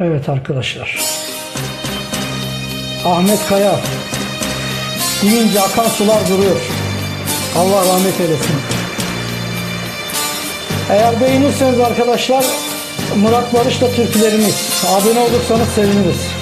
Evet arkadaşlar. Ahmet Kaya. Deyince akan sular duruyor. Allah rahmet eylesin. Eğer beğenirseniz arkadaşlar Murat Barış'la türkülerimiz. Abone olursanız seviniriz.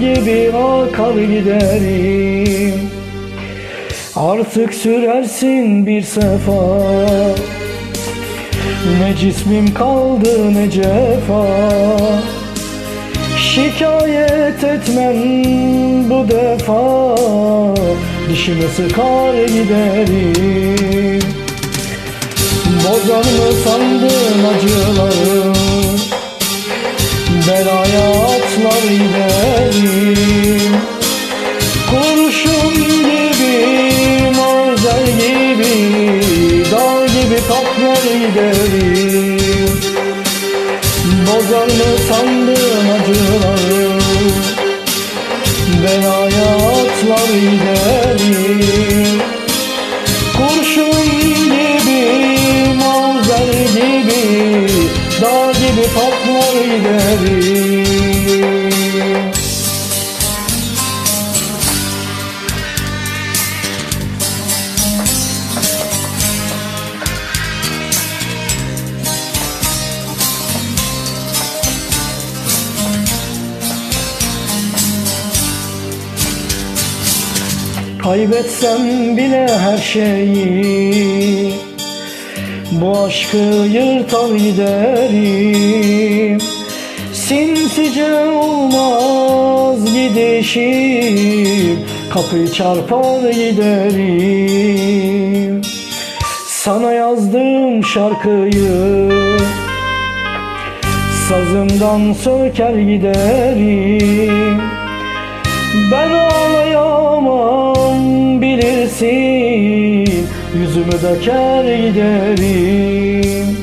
gibi akar giderim. Artık sürersin bir sefa. Ne cismim kaldı ne cefa. Şikayet etmem bu defa. Dişime sıkar giderim. Bozar mı sandın acıları Belaya atlar giderim. Kurşun gibi, mazer gibi Dağ gibi patlar giderim. Bozar mı sandın acıları Belaya atlar giderim Patlar giderim Kaybetsem bile her şeyi Bu aşkı yırtar giderim Sinsice olmaz gidişim. Kapıyı çarpar giderim. Sana yazdım şarkıyı Sazımdan söker giderim. Ben ağlayamam bilirsin Yüzümü döker giderim.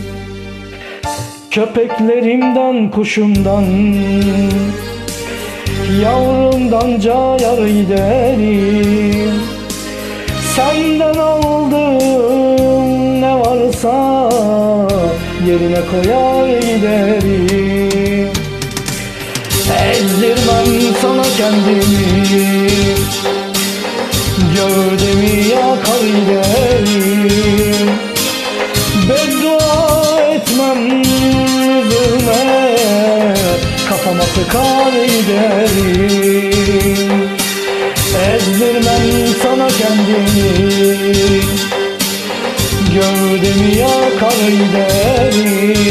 Köpeklerimden kuşumdan Yavrumdan cayar giderim. Senden aldığım ne varsa Yerine koyar giderim. Ezdirmem sana kendimi Gövdemi Kafama sıkar giderim. Ezdirmem sana kendimi. Gövdemi yakar giderim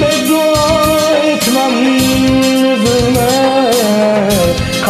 Beddua etmem yüzüme